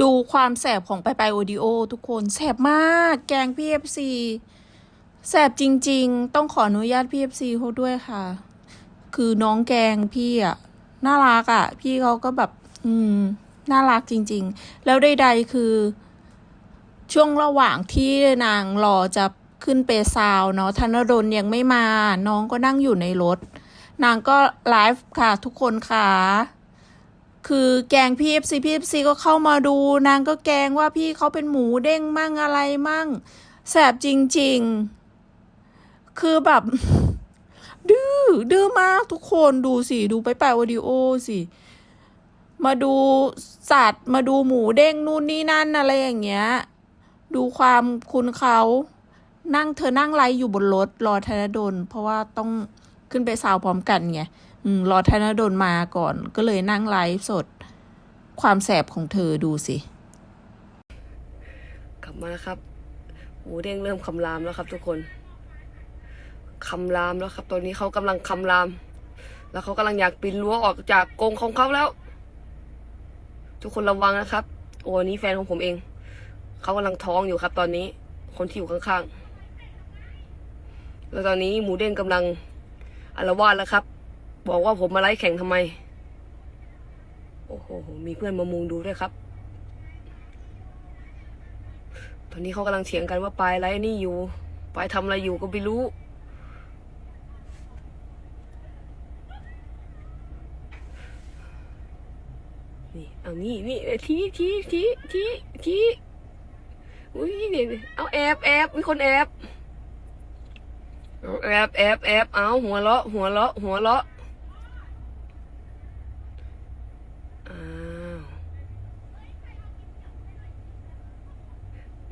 ดูความแสบของไปไปโอดิโอทุกคนแสบมากแกงพีเอฟซีแสบจริง ๆ ต้องขออนุญาตพีเอฟซีเขาด้วยค่ะ คือน้องแกงพี่อะน่ารักอะพี่เขาก็แบบ อืม น่ารักจริง ๆ แล้วใดๆคือ ช่วงระหว่างที่นางรอจะขึ้นเปซาวเนาะธนดลยังไม่มา น้องก็นั่งอยู่ในรถ นางก็ไลฟ์ค่ะทุกคนค่ะ คือแกงพี่เอฟซีพี่เอฟซีก็เข้ามาดูนางก็แกงว่าพี่เขาเป็นหมูเด้งมั่งอะไรมั่งแสบจริง ๆ คือแบบ ดื้อดื้อมากทุกคนดูสิ ดูไปไปวิดีโอสิ มาดูสัตว์มาดูหมูเด้งนู่นนี่นั่นอะไรอย่างเงี้ย ดูความคุณเขานั่งเธอนั่งไลฟ์อยู่บนรถรอธนดลเพราะว่าต้องขึ้นไปซาวพร้อมกันไง รอธนดลมาก่อนก็เลยนั่งไลฟ์สด ความแสบของเธอดูสิ กลับมาครับ หมูเด้งเริ่มคำรามแล้วครับ ทุกคนคำรามแล้วครับ ตอนนี้เขากำลังคำราม แล้วเขากำลังอยากปีนรั้วออกจากกรงของเขาแล้ว ทุกคนระวังนะครับ โอ้อันนี้แฟนของผมเอง เขากำลังท้องอยู่ครับ ตอนนี้ คนที่อยู่ข้างๆ แล้วตอนนี้หมูเด้งกำลังอารวาสแล้วครับ บอกว่าผมมาไล่แข่งทำไม โอ้โห มีเพื่อนมามุงดูด้วยครับ ตอนนี้เขากำลังเถียงกันว่าปลายไรนี่อยู่ปลายทำอะไรอยู่ก็ไม่รู้ นี่ เอานี่นี่ทีทีทีทีทีอุ้ยเนี่ยเอาแอบแอบมีคนแอบแอบแอบแอบเอาหัวเราะ หัวเราะ หัวเราะอ้าว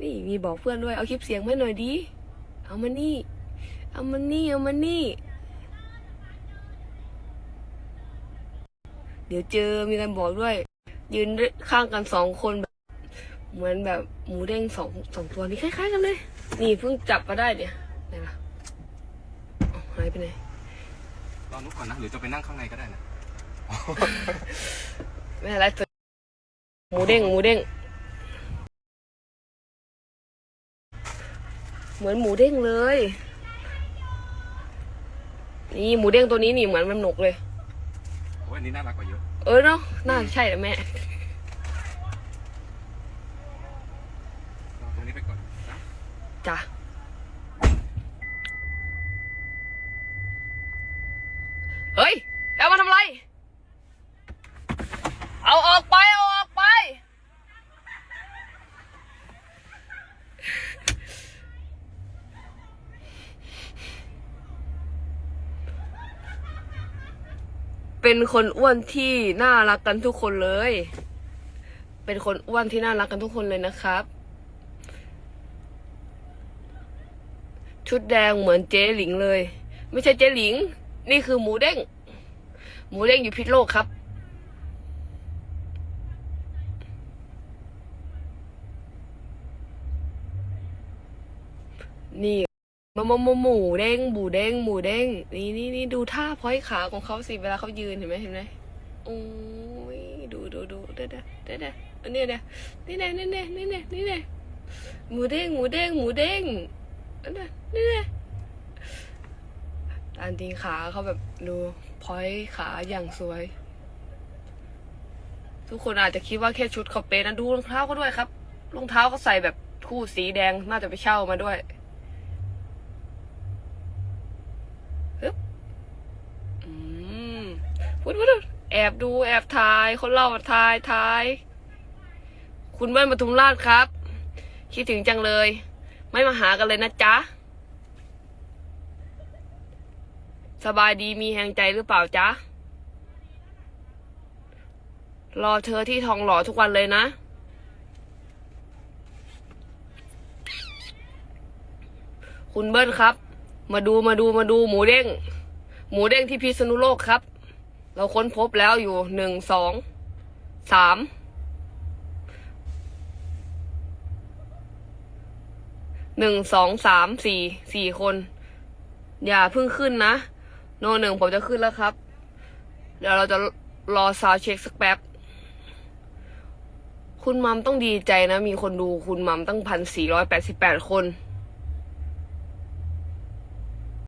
นี่มีบอกเพื่อนด้วยเอาคลิปเสียงมาหน่อยดิเอามานี่ เอามานี่เอามานี่ เดี๋ยวเจอมีการบอกด้วย ยืนข้างกันสองคนแบบ เหมือนแบบหมูเด้งสองสองตัวนี้คล้ายๆกันเลย นี่เพิ่งจับมาได้เนี่ยไหนล่ะอ้าวหายไปไหนรอนุกก่อนนะหรือจะไปนั่งข้างในก็ได้นะ ไม่เป็นไรหมูเด้งหมูเด้ง เหมือนหมูเด้งเลย นี่หมูเด้งตัวนี้นี่เหมือนมันหนกเลย โอ้ยอันนี้น่ารักกว่าเยอะ เออเนาะน่าใช่แหละแม่รอตรงนี้ไปก่อนนะจ้ะเฮ้ย แล้วมาทำอะไร เอาออกไป เอาออกไป เป็นคนอ้วนที่น่ารักกันทุกคนเลย เป็นคนอ้วนที่น่ารักกันทุกคนเลยนะครับ ชุดแดงเหมือนเจ๊หลิงเลย ไม่ใช่เจ๊หลิง นี่คือหมูเด้ง หมูเด้งอยู่พิษโลกครับนี่ มามมหมูเด้งหมูเด้งหมูเด้งนี่นี่นี่ดูท่าพ้อยขาของเขาสิเวลาเขายืนเห็นไหมเห็นไหมโอ้ยดูดูดูเด้อเด้อเด้อเด้ออันนี้เด้อนี่แน่นี่แน่นี่แน่นี่แน่หมูเด้งหมูเด้งหมูเด้งอันนั้นนี่ไงการตีขาเขาแบบดูพอยขาอย่างสวย ทุกคนอาจจะคิดว่าแค่ชุดเขาเป๊ะนะดูรองเท้าเขาด้วยครับรองเท้าเขาใส่แบบคู่สีแดงน่าจะไปเช่ามาด้วยฮึบอืม พูดแอบดูแอบถ่าย คนเล่าถ่ายถ่าย คุณเบิ้ลปทุมราชครับ คิดถึงจังเลย ไม่มาหากันเลยนะจ๊ะ สบายดีมีแหงใจหรือเปล่าจ๊ะ รอเธอที่ทองหล่อทุกวันเลยนะคุณเบิ้ลครับ มาดูมาดูมาดูหมูเด้ง หมูเด้งที่พิษณุโลกครับ เราค้นพบแล้วอยู่หนึ่งสองสามหนึ่งสองสามสี่สี่คน อย่าเพิ่งขึ้นนะ โนหนึ่งผมจะขึ้นแล้วครับ เดี๋ยวเราจะรอซาวเช็คสักแป๊บ คุณมัมต้องดีใจนะ มีคนดูคุณมัมตั้งพันสี่ร้อยแปดสิบแปดคน